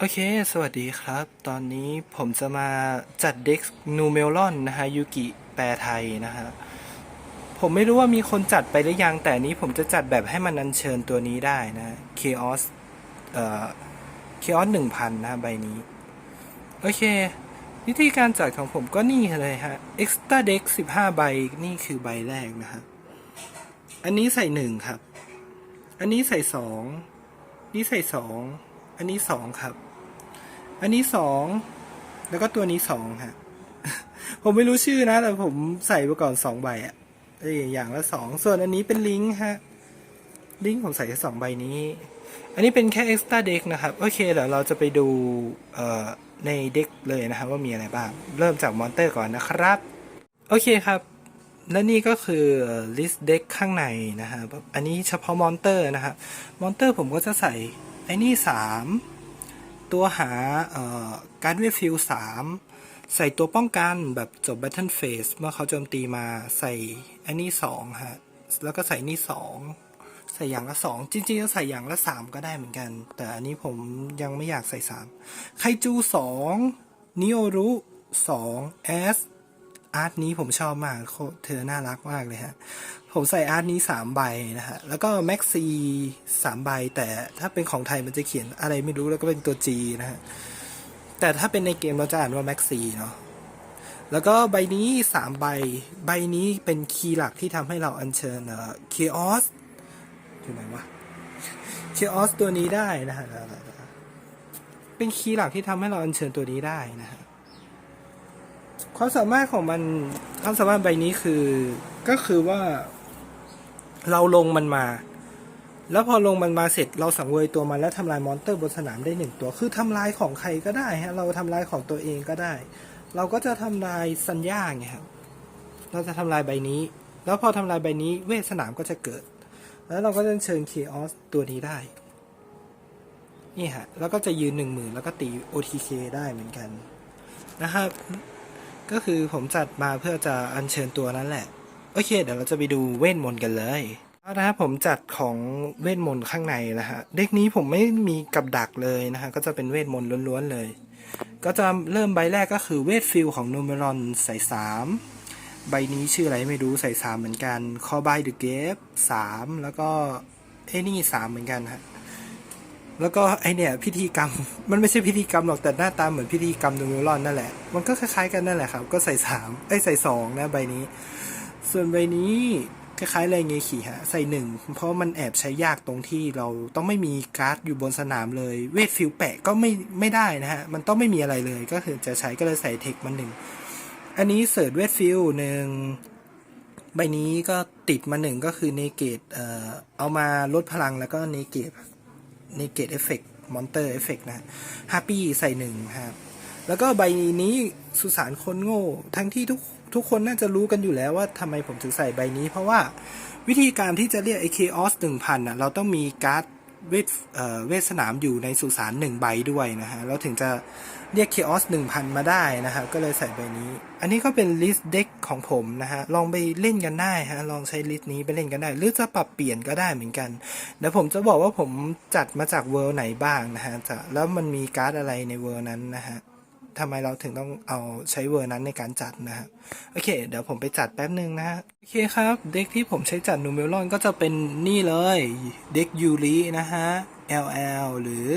โอเค สวัสดีครับ ตอนนี้ผมจะมาจัดเด็กนูเมลอนนะฮะยูกิแปลไทยนะฮะ ผมไม่รู้ว่ามีคนจัดไปหรือยัง แต่นี้ผมจะจัดแบบให้มันอัญเชิญตัวนี้ได้นะ Chaos เอ่อ Chaos หนึ่งพันนะฮะใบนี้ โอเค วิธีการจัดของผมก็นี่เลยฮะ Extra Deck 15ใบ นี่คือใบแรกนะฮะ อันนี้ใส่หนึ่งครับ อันนี้ใส่สอง นี่ใส่สอง อันนี้สองครับ อันนี้สองแล้วก็ตัวนี้สองฮะ ผมไม่รู้ชื่อนะ แต่ผมใส่ไปก่อนสองใบอะเอ้ยอย่างละสองส่วนอันนี้เป็นลิงก์ฮะ ลิงก์ผมใส่แค่สองใบนี้ อันนี้เป็นแค่ extra deck นะครับ โอเคเดี๋ยวเราจะไปดูเอ่อในเด็กเลยนะครับว่ามีอะไรบ้าง เริ่มจากมอนเตอร์ก่อนนะครับ โอเคครับ และนี่ก็คือ list deck ข้างในนะฮะแบอันนี้เฉพาะมอนเตอร์นะฮะมอนเตอร์ผมก็จะใส่ไอ้นี่สาม ตัวหาการ์ดเวฟิลสามใส่ตัวป้องกันแบบจบ Battle Phase เมื่อเขาโจมตีมาใส่อันนี้สองฮะ แล้วก็ใส่นี่สองใส่อย่างละสองจริงๆจะใส่อย่างละสามก็ได้เหมือนกัน แต่อันนี้ผมยังไม่อยากใส่สามไคจูสองนิโอรุสองแอาร์ตนี้ผมชอบมากเธอน่ารักมากเลยฮะ ผมใส่อาร์ตนี้สามใบนะฮะ แล้วก็แม็กซีสามใบ แต่ถ้าเป็นของไทยมันจะเขียนอะไรไม่รู้แล้วก็เป็นตัว G นะฮะ แต่ถ้าเป็นในเกมเราจะอ่านว่าแม็กซีเนาะแล้วก็ใบนี้สามใบ ใบนี้เป็นคีย์หลักที่ทำให้เราอัญเชิญเอ่อเคออสอยู่ไหนวะเคออสตัวนี้ได้นะฮะเป็นคีย์หลักที่ทำให้เราอัญเชิญตัวนี้ได้นะฮะ ความสามารถของมันความสามารถใบนี้คือก็คือว่า เราลงมันมา แล้วพอลงมันมาเสร็จเราสังเวยตัวมันแล้วทำลายมอนเตอร์บนสนามได้หนึ่งตัว คือทำลายของใครก็ได้ฮะเราทำลายของตัวเองก็ได้ เราก็จะทำลายสัญญาไงครับเราจะทำลายใบนี้ แล้วพอทำลายใบนี้เวทสนามก็จะเกิด แล้วเราก็จะเชิญเคออสตัวนี้ได้นี่ฮะแล้วก็จะยืนหนึ่งหมื่นแล้วก็ตี OTK ได้เหมือนกันนะครับ ก็คือผมจัดมาเพื่อจะอัญเชิญตัวนั้นแหละ โอเค เดี๋ยวเราจะไปดูเวทมนต์กันเลยเอาละครับผมจัดของเวทมนต์ข้างในนะฮะเด็กนี้ผมไม่มีกับดักเลยนะฮะก็จะเป็นเวทมนต์ล้วนๆเลย ก็จะเริ่มใบแรกก็คือเวทฟิลของนูเมรอนใส่สามใบนี้ชื่ออะไรไม่รู้ใส่สามเหมือนกันคอบายเดอะเกฟสามแล้วก็ไอ้นี่สามเหมือนกันฮะ แล้วก็ไอเนี่ยพิธีกรรม มันไม่ใช่พิธีกรรมหรอกแต่หน้าตาเหมือนพิธีกรรมนูเมรอนนั่นแหละ มันก็คล้ายๆกันนั่นแหละครับ ก็ใส่สามไอใส่สองนะใบนี้ ส่วนใบนี้คล้ายๆอะไรเงขี่ฮะใส่หนึ่งเพราะมันแอบใช้ยากตรงที่เราต้องไม่มีการ์ดอยู่บนสนามเลย เวทฟิลแปะก็ไม่ไม่ได้นะฮะ มันต้องไม่มีอะไรเลยก็คือจะใช้ก็เลยใส่เทคมันหนึ่งอันนี้เสิร์ชเวทฟิลหนึ่งใบนี้ก็ติดมาหนึ่งก็คือเนเกตเอ่อเอามาลดพลังแล้วก็เนเกต ในเกตเอฟเฟกต์มอนเตอร์เอฟเฟกต์นะฮาปี้ใส่หนึ่งครับ แล้วก็ใบนี้สุสานคนโง่ ทั้งที่ทุกทุกคนน่าจะรู้กันอยู่แล้วว่าทำไมผมถึงใส่ใบนี้ เพราะว่าวิธีการที่จะเรียกไอเคออสหนึ่งพันอะเราต้องมีการ์ด เวทเวทสนามอยู่ในสุสานหนึ่งใบด้วยนะฮะเราถึงจะเรียกเคออสหนึ่งพันมาได้นะฮะก็เลยใส่ใบนี้ อันนี้ก็เป็นลิสต์เด็กของผมนะฮะลองไปเล่นกันได้ฮะลองใช้ลิสต์นี้ไปเล่นกันได้ หรือจะปรับเปลี่ยนก็ได้เหมือนกันเดี๋ยวผมจะบอกว่าผมจัดมาจากเวอร์ไหนบ้างนะฮะจะแล้วมันมีการ์ดอะไรในเวอร์นั้นนะฮะ ทำไมเราถึงต้องเอาใช้เวอร์นั้นในการจัดนะฮะโอเค เดี๋ยวผมไปจัดแป๊บหนึ่งนะฮะโอเคครับ เด็กที่ผมใช้จัดนูเมลอนก็จะเป็นนี่เลยเด็กยูรินะฮะ LL หรือ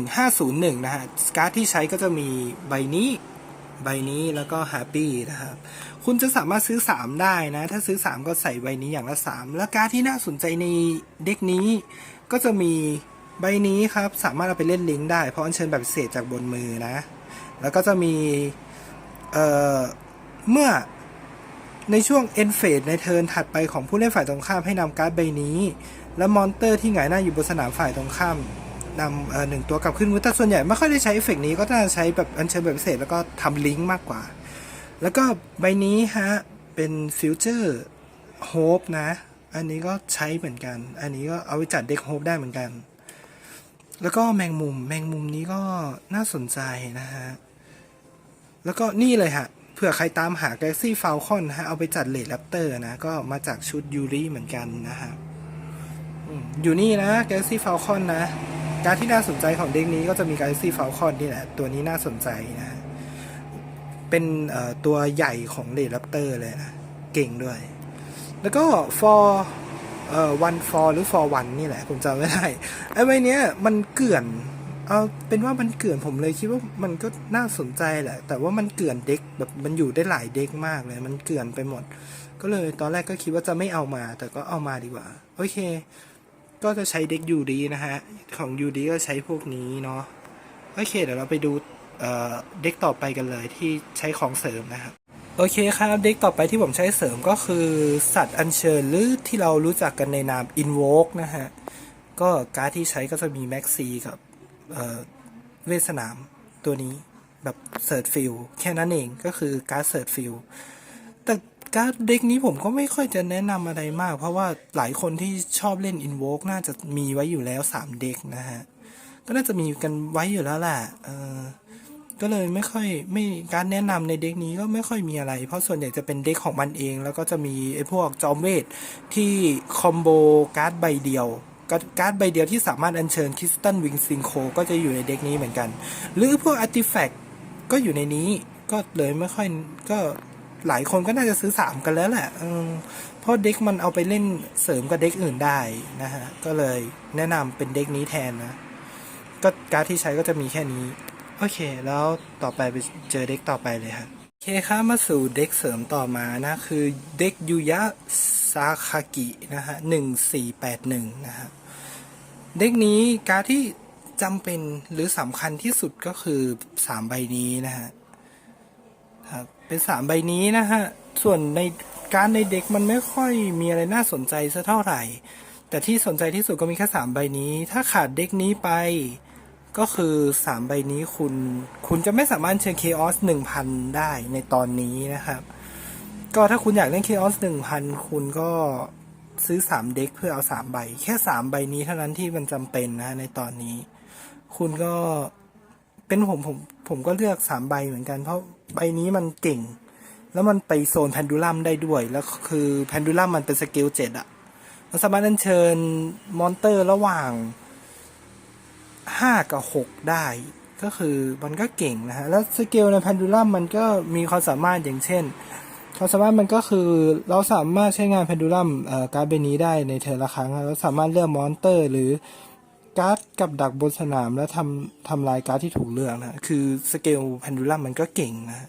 1501 นะฮะการ์ดที่ใช้ก็จะมีใบนี้ใบนี้แล้วก็ฮา p ปี้นะครับ คุณจะสามารถซื้อ 3 ได้นะ ถ้าซื้อ 3 ก็ใส่ใบนี้อย่างละ 3 แล้วการดที่น่าสนใจในเด็กนี้ ก็จะมีใบนี้ครับ สามารถเอาไปเล่นลิงก์ได้ เพราะอัญเชิญแบบพิเศษจากบนมือนะ แล้วก็จะมีเเมื่อในช่วง end phase ในเทิร์นถัดไปของผู้เล่นฝ่ายตรงข้ามให้นำการ์ดใบนี้ และมอนเตอร์ที่หงายหน้าอยู่บนสนามฝ่ายตรงข้ามนำหนึ่งตัวกลับขึ้นมือแต่ส่วนใหญ่ไม่ค่อยได้ใช้เอฟเฟกต์นี้ก็จะใช้แบบอัญเชิญแบบพิเศษแล้วก็ทำลิงก์มากกว่า แล้วก็ใบนี้ฮะ เป็นฟิวเจอร์โฮปนะ อันนี้ก็ใช้เหมือนกัน อันนี้ก็เอาไปจัดเด็กโฮปได้เหมือนกัน แล้วก็แมงมุมแมงมุมนี้ก็น่าสนใจนะฮะ แล้วก็นี่เลยฮะเผื่อใครตามหา Galaxy Falcon ฮะ เอาไปจัดเลดแรปเตอร์นะ ก็มาจากชุดยูริเหมือนกันนะฮะอยู่นี่นะ Galaxy Falcon นะ การที่น่าสนใจของเด็กนี้ก็จะมีการซีฟ a ลคอนนี่แหละ ตัวนี้น่าสนใจนะ เป็นตัวใหญ่ของเรด r ัปเตอร์เลยนะ เก่งด้วย แล้วก็ for เอ่อ one for หรือ for one นี่แหละ ผมจำไม่ได้ ไอ้ใบเนี้ยมันเกลื่อน เอาเป็นว่ามันเกลื่อนผมเลยคิดว่ามันก็น่าสนใจแหละ แต่ว่ามันเกลื่อนเด็กแบบมันอยู่ได้หลายเด็กมากเลย มันเกลื่อนไปหมด ก็เลยตอนแรกก็คิดว่าจะไม่เอามา แต่ก็เอามาดีกว่า โอเค ก็จะใช้เด็กยูดีนะฮะ ของยูดีก็ใช้พวกนี้เนาะโอเค เดี๋ยวเราไปดูเเด็กต่อไปกันเลยที่ใช้ของเสริมนะครับโอเคครับเด็กต่อไปที่ผมใช้เสริมก็คือสัตว์อัญเชิญหรือที่เรารู้จักกันในนาม Invoke นะฮะ ก็การดที่ใช้ก็จะมีแม็กซีกับ เเวทสนามตัวนี้แบบเสิร์ชฟิลแค่นั้นเองก็คือการ์ดเสิร์ชฟิลแต่การดเด็กนี้ผมก็ไม่ค่อยจะแนะนำอะไรมาก เพราะว่าหลายคนที่ชอบเล่น Invoke น่าจะมีไว้อยู่แล้ว 3 เด็กนะฮะ ก็น่าจะมีกันไว้อยู่แล้วแหละก็เลยไม่ค่อยไม่การแนะนำในเด็กนี้ก็ไม่ค่อยมีอะไร เพราะส่วนใหญ่จะเป็นเด็กของมันเอง แล้วก็จะมีไอ้พวกจอมเวทที่คอมโบการ์ดใบเดียว การ์ดใบเดียวที่สามารถอัญเชิญคริสตันวิงซิงโคก็จะอยู่ในเด็กนี้เหมือนกัน หรือพวกอาร์ติแฟกต์ก็อยู่ในนี้ก็เลยไม่ค่อยก็หลายคนก็น่าจะซื้อสามกันแล้วแหละเพราะเด็กมันเอาไปเล่นเสริมกับเด็กอื่นได้นะฮะก็เลยแนะนำเป็นเด็กนี้แทนนะก็การ์ดที่ใช้ก็จะมีแค่นี้ โอเค แล้วต่อไปไปเจอเด็กต่อไปเลยครับโอเคครับมาสู่เด็กเสริมต่อมานะ คือเด็กยูยะซาคากินะฮะหนึ่งสี่แปดหนึ่งนะครับ เด็กนี้การที่จำเป็นหรือสำคัญที่สุดก็คือสามใบนี้นะฮะครับเป็นสามใบนี้นะฮะ ส่วนในการในเด็กมันไม่ค่อยมีอะไรน่าสนใจสักเท่าไหร่ แต่ที่สนใจที่สุดก็มีแค่สามใบนี้ ถ้าขาดเด็กนี้ไปก็คือสามใบนี้คุณ คุณจะไม่สามารถเชิญเคออสหนึ่งพันได้ในตอนนี้นะครับ ก็ถ้าคุณอยากเล่นเคออสหนึ่งพันคุณก็ ซื้อสามเด็กเพื่อเอาสามใบ แค่สามใบนี้เท่านั้นที่มันจำเป็นนะในตอนนี้ คุณก็เป็นผมผมผมก็เลือกสามใบเหมือนกัน เพราะใบนี้มันเก่ง แล้วมันไปโซนแพนดูลัมได้ด้วย แล้วคือแพนดูลัมมันเป็นสเกลเจ็ดอะมันสามารถอัญเชิญมอนเตอร์ระหว่างห้ากับหกได้ก็คือมันก็เก่งนะฮะ แล้วสเกลในแพนดูลัมมันก็มีความสามารถอย่างเช่น ความสามารถมันก็คือเราสามารถใช้งานแพนดูลัมการ์ดใบนี้ได้ในเทอร์ละครั้ง เราสามารถเลือกมอนเตอร์ หรือการ์ดกับดักบนสนาม แล้วทำทำลายการ์ดที่ถูกเลือกนะ คือสเกลแพนดูลัมมันก็เก่งนะ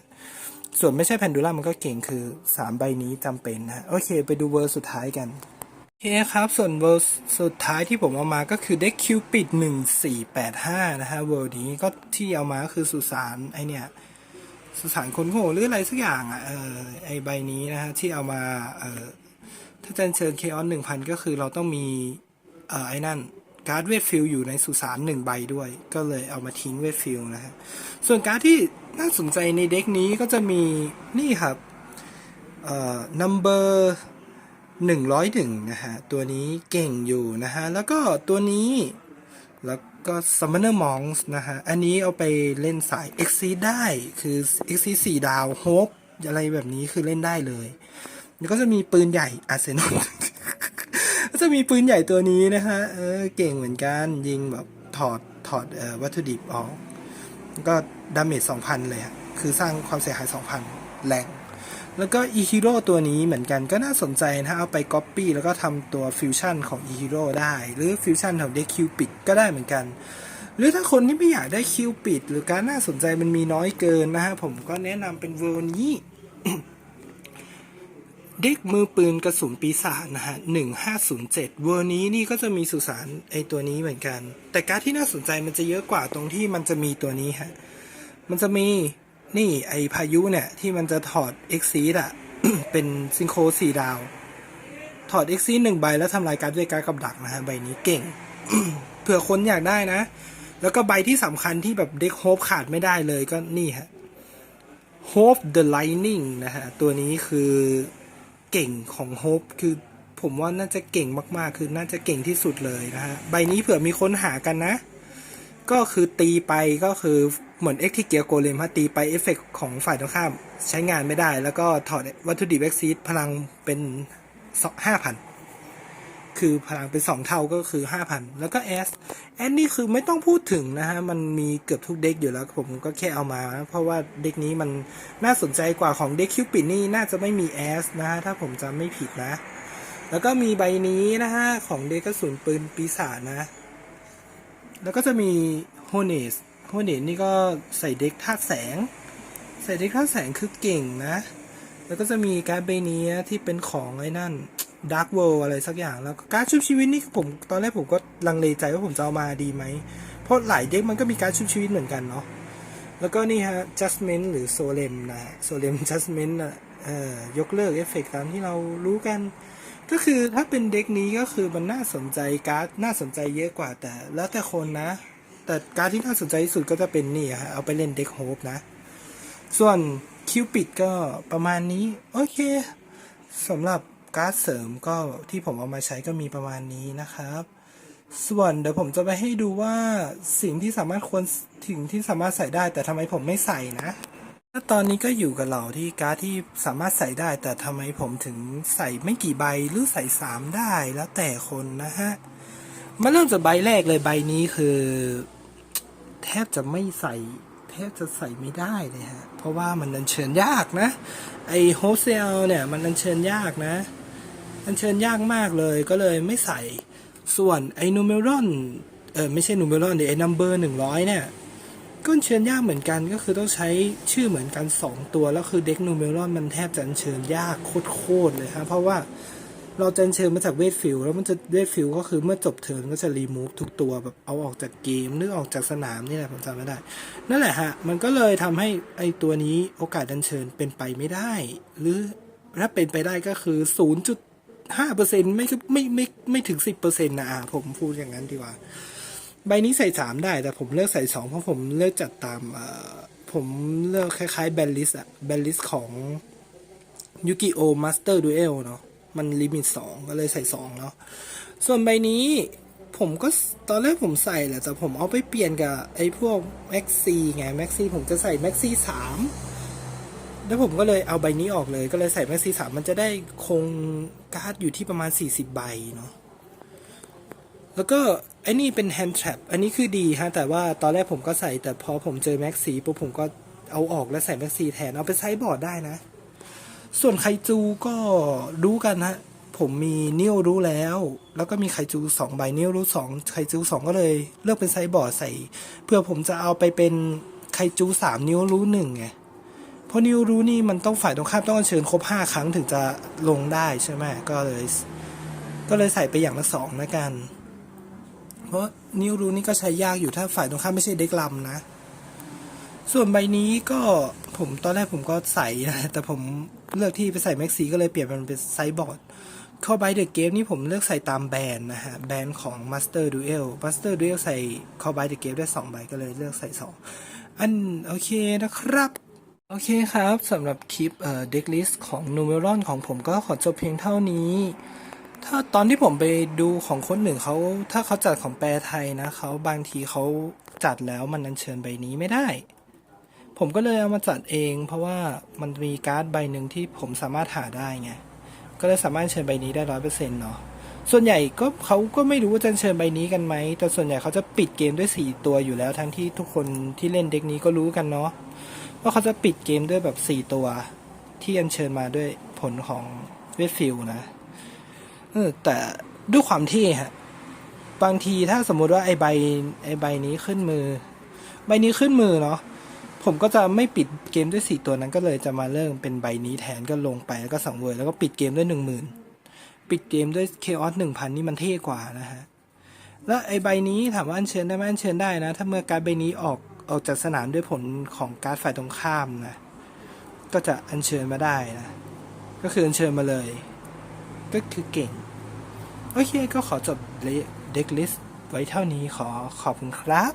ส่วนไม่ใช่แพนดูลัมมันก็เก่งคือสามใบนี้จำเป็นนะโอเค ไปดูเวอร์สุดท้ายกันโอเคครับ ส่วนเวอร์สุดท้ายที่ผมเอามาก็คือเด็กคิวปิดหนึ่งสี่แปดห้านะฮะเวอร์นี้ก็ที่เอามาก็คือสุสานไอเนี่ย สสานคนโง่หรืออะไรสักอย่างอะเออไอใบนี้นะฮะที่เอามาเออถ้าจะเชิญเคออนหนึ่งพันก็คือเราต้องมีเออไอ้นั่นการ์ดเวทฟิลอยู่ในสุสานหนึ่งใบด้วย ก็เลยเอามาทิ้งเวทฟิลนะฮะส่วนการ์ดที่น่าสนใจในเด็กนี้ก็จะมีนี่ครับเอ่อ number หนึ่งร้อยหนึ่งนะฮะ ตัวนี้เก่งอยู่นะฮะ แล้วก็ตัวนี้ แล้วก็ Summoner Monks นะฮะ อันนี้เอาไปเล่นสาย x c ได้คือ Exceed สี่ดาว Hope อะไรแบบนี้คือเล่นได้เลย แล้วก็จะมีปืนใหญ่ Arsenal ก็จะมีปืนใหญ่ตัวนี้นะฮะ เออ เก่งเหมือนกัน ยิงแบบถอดถอดออวัตถุดิบออก ก็ดาเมจ2,000 เลยอะคือสร้างความเสียหาย 2,000 แรง แล้วก็อีฮีโร่ตัวนี้เหมือนกันก็น่าสนใจนะเอาไปก๊อปปี้แล้วก็ทำตัวฟิวชั่นของอีฮีโร่ได้ หรือฟิวชั่นของเด็กคิวปิดก็ได้เหมือนกัน หรือถ้าคนที่ไม่อยากได้คิวปิดหรือการน่าสนใจมันมีน้อยเกินนะฮะผมก็แนะนำเป็นเวอร์นี้เด็กมือปืนกระสุนปีศาจนะฮะหนึ่งห้าศูนย์เจ็ดเวอร์นี้นี่ก็จะมีสุสานไอตัวนี้เหมือนกัน แต่การที่น่าสนใจมันจะเยอะกว่าตรงที่มันจะมีตัวนี้ฮะ มันจะมี นี่ไอพายุเนี่ย ที่มันจะถอดเอ็กซีดอะเป็นซิงโครสี่ดาว ถอดเอ็กซีหนึ่งใบแล้วทำลายการด้วยการกับดักนะฮะ ใบนี้เก่ง เผื่อคนอยากได้นะ แล้วก็ใบที่สำคัญที่แบบเด็กโฮปขาดไม่ได้เลยก็นี่ฮะ Hope the Lightning นะฮะ ตัวนี้คือเก่งของ Hope คือผมว่าน่าจะเก่งมากๆ คือน่าจะเก่งที่สุดเลยนะฮะ ใบนี้เผื่อมีคนหากันนะ ก็คือตีไปก็คือเหมือนเอ็กที่เกียร์โกเลมฮะตีไปเอฟเฟกของฝ่ายตรงข้ามใช้งานไม่ได้ แล้วก็ถอดวัตถุดิบเอ็กซีดพลังเป็นห้าพันคือพลังเป็นสองเท่าก็คือห้าพันแล้วก็แอสแอสนี่คือไม่ต้องพูดถึงนะฮะ มันมีเกือบทุกเด็กอยู่แล้ว ผมก็แค่เอามา เพราะว่าเด็กนี้มันน่าสนใจกว่าของเด็กคิวปิดนี่น่าจะไม่มีแอสนะฮะ ถ้าผมจำไม่ผิดนะ แล้วก็มีใบนี้นะฮะ ของเด็กกระสุนปืนปีศาจนะ แล้วก็จะมีโฮเนสโฮเนสนี่ก็ใส่เด็กธาตุแสง ใส่เด็กธาตุแสงคือเก่งนะ แล้วก็จะมีการ์ดใบนี้ที่เป็นของไอ้นั่นดาร์กเวิลอะไรสักอย่างแล้วก็การชุบชีวิตนี่ผมตอนแรกผมก็ลังเลใจว่าผมจะเอามาดีไหม เพราะหลายเด็กมันก็มีการชุบชีวิตเหมือนกันเนาะแล้วก็นี่ฮะ Justment หรือ Solem นะ Solem Justment อะเอ่อยกเลิกเอฟเฟกตามที่เรารู้กัน ก็คือถ้าเป็นเด็กนี้ก็คือมันน่าสนใจการ์ดน่าสนใจเยอะกว่าแต่ แล้วแต่คนนะ แต่การ์ดที่น่าสนใจที่สุดก็จะเป็นนี่ฮะเอาไปเล่นเด็กโฮปนะ ส่วนคิวปิดก็ประมาณนี้ โอเคสำหรับการ์ดเสริมก็ที่ผมเอามาใช้ก็มีประมาณนี้นะครับ ส่วนเดี๋ยวผมจะไปให้ดูว่าสิ่งที่สามารถควรถึงที่สามารถใส่ได้ แต่ทำไมผมไม่ใส่นะ แล้วตอนนี้ก็อยู่กับเราที่การ์ดที่สามารถใส่ได้ แต่ทำไมผมถึงใส่ไม่กี่ใบหรือใส่สามได้แล้วแต่คนนะฮะ มาเริ่มจากใบแรกเลยใบนี้คือ แทบจะไม่ใส่ แทบจะใส่ไม่ได้เลยฮะ เพราะว่ามันอัญเชิญยากนะ ไอโฮเซลเนี่ยมันอัญเชิญยากนะ อัญเชิญยากมากเลยก็เลยไม่ใส่ส่วนไอนูเมรอนเออไม่ใช่นูเมรอนเดี๋ยวไอนัมเบอร์หนึ่งร้อยเนี่ย ก็อัญเชิญยากเหมือนกันก็คือต้องใช้ชื่อเหมือนกันสองตัว แล้วคือเด็กนูเมรอนมันแทบจะเชิญยากโคตรๆเลยครับเพราะว่าเราจะเชิญมาจากเวทฟิลแล้วมันจะเวทฟิลก็คือเมื่อจบเทิร์นก็จะรีมูฟทุกตัวแบบเอาออกจากเกมหรือออกจากสนามนี่แหละผมจำไม่ได้ นั่นแหละฮะ มันก็เลยทำให้ไอตัวนี้โอกาสดันเชิญเป็นไปไม่ได้ หรือถ้าเป็นไปได้ก็คือ 0.5เปอร์เซ็นต์ไม่ไม่ไม่ไม่ถึง 10เปอร์เซ็นต์นะผมพูดอย่างนั้นดีกว่า ใบนี้ใส่สามได้ แต่ผมเลือกใส่สองเพราะผมเลือกจัดตามเอ่อผมเลือกคล้ายๆแบนลิสอะแบนลิสของยูกิโอมาสเตอร์ดูเอลเนาะมันลิมิตสองก็เลยใส่สองเนาะส่วนใบนี้ผมก็ตอนแรกผมใส่แหละ แต่ผมเอาไปเปลี่ยนกับไอ้พวกแม็กซี่ไงแม็กซี่ผมจะใส่แม็กซี่สามแล้วผมก็เลยเอาใบนี้ออกเลยก็เลยใส่แม็กซี่สามมันจะได้คงการ์ดอยู่ที่ประมาณ 40 ใบเนาะแล้วก็ ไอ้นี่เป็นแฮนด์ r ทร p อันนี้คือดีฮะแต่ว่าตอนแรกผมก็ใส่แต่พอผมเจอแม็กซีปุ๊บผมก็เอาออกแล้วใส่แม็กซีแทนเอาไปไซส์บอร์ดได้นะ ส่วนไคจูก็รู้กันฮะผมมีนิ้วรู้แล้ว แล้วก็มีไคจูสองใบนิ้วรู้สองไคจูสองก็เลย เลือกเป็นไซส์บอร์ดใส่ เพื่อผมจะเอาไปเป็นไคจูสามนิ้วรู้หนึ่งไงเพราะนิ้วรู้นี่มันต้องฝ่ายตรงข้ามต้องเชิญครบห้าครั้งถึงจะลงได้ใช่ไหมก็เลย ก็เลยใส่ไปอย่างละสองแล้วกัน เพราะนิ้วรูนี่ก็ใช้ยากอยู่ถ้าฝ่ายตรงข้ามไม่ใช่เด็กลำนะ ส่วนใบนี้ก็ผมตอนแรกผมก็ใส่นะ แต่ผมเลือกที่ไปใส่แม็กซีก็เลยเปลี่ยนมันเป็นไซส์บอร์ดเข้าไปเดอะเกมนี่ผมเลือกใส่ตามแบรนด์นะฮะ แบรนด์ของ Master Duel Master Duel ใส่เข้าไปเดอะเกมได้2ใบก็เลยเลือกใส่ 2 อันโอเคนะครับโอเคครับสำหรับคลิปเอ่อเด็กลิสต์ของ Numeron ของผมก็ขอจบเพียงเท่านี้ ถ้าตอนที่ผมไปดูของคนหนึ่งเขาถ้าเขาจัดของแปลไทยนะเขาบางทีเขาจัดแล้วมันอัญเชิญใบนี้ไม่ได้ ผมก็เลยเอามาจัดเอง เพราะว่ามันมีการ์ดใบหนึ่งที่ผมสามารถหาได้ไงก็เลยสามารถเชิญใบนี้ได้ร้อยเปอร์เซ็นต์เนาะส่วนใหญ่ก็เขาก็ไม่รู้ว่าจะเชิญใบนี้กันไหม แต่ส่วนใหญ่เขาจะปิดเกมด้วยสี่ตัวอยู่แล้ว ทั้งที่ทุกคนที่เล่นเด็กนี้ก็รู้กันเนาะว่าเขาจะปิดเกมด้วยแบบสี่ตัว ที่อัญเชิญมาด้วยผลของเวทฟิลนะ เออแต่ด้วยความที่ฮะบางทีถ้าสมมุติว่าไอใบไอใบนี้ขึ้นมือ ใบนี้ขึ้นมือเนาะผมก็จะไม่ปิดเกมด้วยสี่ตัวนั้นก็เลยจะมาเริ่มเป็นใบนี้แทนก็ลงไปแล้วก็สังเวยแล้วก็ปิดเกมด้วยหนึ่งหมื่นปิดเกมด้วยเคออสหนึ่งพันนี่มันเท่กว่านะฮะแล้วไอใบนี้ถามว่าอัญเชิญได้ไหมอัญเชิญได้นะ ถ้าเมื่อการใบนี้ออกออกจากสนามด้วยผลของการฝ่ายตรงข้ามนะก็จะอัญเชิญมาได้นะก็คืออัญเชิญมาเลย ก็คือเก่ง โอเคก็ขอจบเด็กลิสต์ไว้เท่านี้ขอขอบคุณครับ